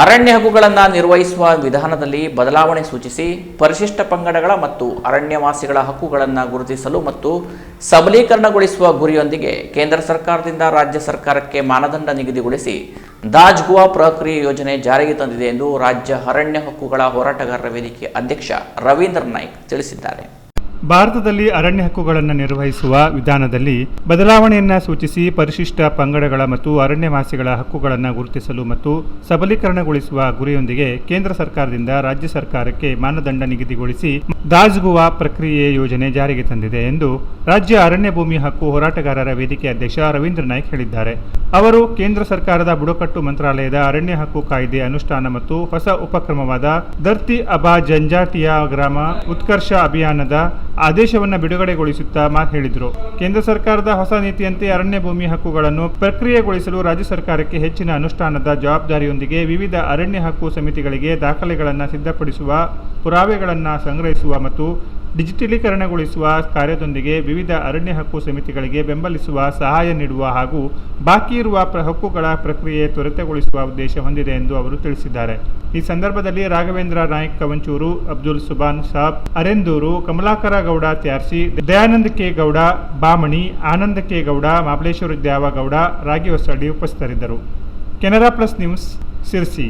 ಅರಣ್ಯ ಹಕ್ಕುಗಳನ್ನು ನಿರ್ವಹಿಸುವ ವಿಧಾನದಲ್ಲಿ ಬದಲಾವಣೆ ಸೂಚಿಸಿ ಪರಿಶಿಷ್ಟ ಪಂಗಡಗಳ ಮತ್ತು ಅರಣ್ಯವಾಸಿಗಳ ಹಕ್ಕುಗಳನ್ನು ಗುರುತಿಸಲು ಮತ್ತು ಸಬಲೀಕರಣಗೊಳಿಸುವ ಗುರಿಯೊಂದಿಗೆ ಕೇಂದ್ರ ಸರ್ಕಾರದಿಂದ ರಾಜ್ಯ ಸರ್ಕಾರಕ್ಕೆ ಮಾನದಂಡ ನಿಗದಿಗೊಳಿಸಿ ದಾಜ್ ಗುವಾ ಪ್ರಕ್ರಿಯೆ ಯೋಜನೆ ಜಾರಿಗೆ ತಂದಿದೆ ಎಂದು ರಾಜ್ಯ ಅರಣ್ಯ ಹಕ್ಕುಗಳ ಹೋರಾಟಗಾರರ ವೇದಿಕೆ ಅಧ್ಯಕ್ಷ ರವೀಂದ್ರ ನಾಯ್ಕ್ ತಿಳಿಸಿದ್ದಾರೆ. ಭಾರತದಲ್ಲಿ ಅರಣ್ಯ ಹಕ್ಕುಗಳನ್ನು ನಿರ್ವಹಿಸುವ ವಿಧಾನದಲ್ಲಿ ಬದಲಾವಣೆಯನ್ನು ಸೂಚಿಸಿ ಪರಿಶಿಷ್ಟ ಪಂಗಡಗಳ ಮತ್ತು ಅರಣ್ಯವಾಸಿಗಳ ಹಕ್ಕುಗಳನ್ನು ಗುರುತಿಸಲು ಮತ್ತು ಸಬಲೀಕರಣಗೊಳಿಸುವ ಗುರಿಯೊಂದಿಗೆ ಕೇಂದ್ರ ಸರ್ಕಾರದಿಂದ ರಾಜ್ಯ ಸರ್ಕಾರಕ್ಕೆ ಮಾನದಂಡ ನಿಗದಿಗೊಳಿಸಿ ದಾಜ್ಗುವಾ ಪ್ರಕ್ರಿಯೆ ಯೋಜನೆ ಜಾರಿಗೆ ತಂದಿದೆ ಎಂದು ರಾಜ್ಯ ಅರಣ್ಯ ಭೂಮಿ ಹಕ್ಕು ಹೋರಾಟಗಾರರ ವೇದಿಕೆ ಅಧ್ಯಕ್ಷ ರವೀಂದ್ರ ನಾಯ್ಕ್ ಹೇಳಿದ್ದಾರೆ. ಅವರು ಕೇಂದ್ರ ಸರ್ಕಾರದ ಬುಡಕಟ್ಟು ಮಂತ್ರಾಲಯದ ಅರಣ್ಯ ಹಕ್ಕು ಕಾಯ್ದೆ ಅನುಷ್ಠಾನ ಮತ್ತು ಹೊಸ ಉಪಕ್ರಮವಾದ ಧರ್ತಿ ಅಬಾ ಜಂಜಾಟಿಯಾ ಗ್ರಾಮ ಉತ್ಕರ್ಷ ಅಭಿಯಾನದ ಆದೇಶವನ್ನು ಬಿಡುಗಡೆಗೊಳಿಸುತ್ತಾ ಮಾತು ಹೇಳಿದರು. ಕೇಂದ್ರ ಸರ್ಕಾರದ ಹೊಸ ನೀತಿಯಂತೆ ಅರಣ್ಯ ಭೂಮಿ ಹಕ್ಕುಗಳನ್ನು ಪ್ರಕ್ರಿಯೆಗೊಳಿಸಲು ರಾಜ್ಯ ಸರ್ಕಾರಕ್ಕೆ ಹೆಚ್ಚಿನ ಅನುಷ್ಠಾನದ ಜವಾಬ್ದಾರಿಯೊಂದಿಗೆ ವಿವಿಧ ಅರಣ್ಯ ಹಕ್ಕು ಸಮಿತಿಗಳಿಗೆ ದಾಖಲೆಗಳನ್ನು ಸಿದ್ಧಪಡಿಸುವ ಪುರಾವೆಗಳನ್ನು ಸಂಗ್ರಹಿಸುವ ಮತ್ತು ಡಿಜಿಟಲೀಕರಣಗೊಳಿಸುವ ಕಾರ್ಯದೊಂದಿಗೆ ವಿವಿಧ ಅರಣ್ಯ ಹಕ್ಕು ಸಮಿತಿಗಳಿಗೆ ಬೆಂಬಲಿಸುವ ಸಹಾಯ ನೀಡುವ ಹಾಗೂ ಬಾಕಿ ಇರುವ ಹಕ್ಕುಗಳ ಪ್ರಕ್ರಿಯೆ ತ್ವರಿತಗೊಳಿಸುವ ಉದ್ದೇಶ ಹೊಂದಿದೆ ಎಂದು ಅವರು ತಿಳಿಸಿದ್ದಾರೆ. ಈ ಸಂದರ್ಭದಲ್ಲಿ ರಾಘವೇಂದ್ರ ನಾಯಕ್ ಕವಂಚೂರು, ಅಬ್ದುಲ್ ಸುಬಾನ್ ಸಾಬ್ ಅರೆಂದೂರು, ಕಮಲಾಕರ ಗೌಡ ತ್ಯಾರ್ಸಿ, ದಯಾನಂದ ಕೆ ಗೌಡ, ಬಾಮಣಿ, ಆನಂದ ಕೆ ಗೌಡ, ಮಾಬಲೇಶ್ವರ ದ್ಯಾವಗೌಡ ರಾಗಿ ಹೊಸಳ್ಳಿ ಉಪಸ್ಥಿತರಿದ್ದರು. Canara plus news Sirsi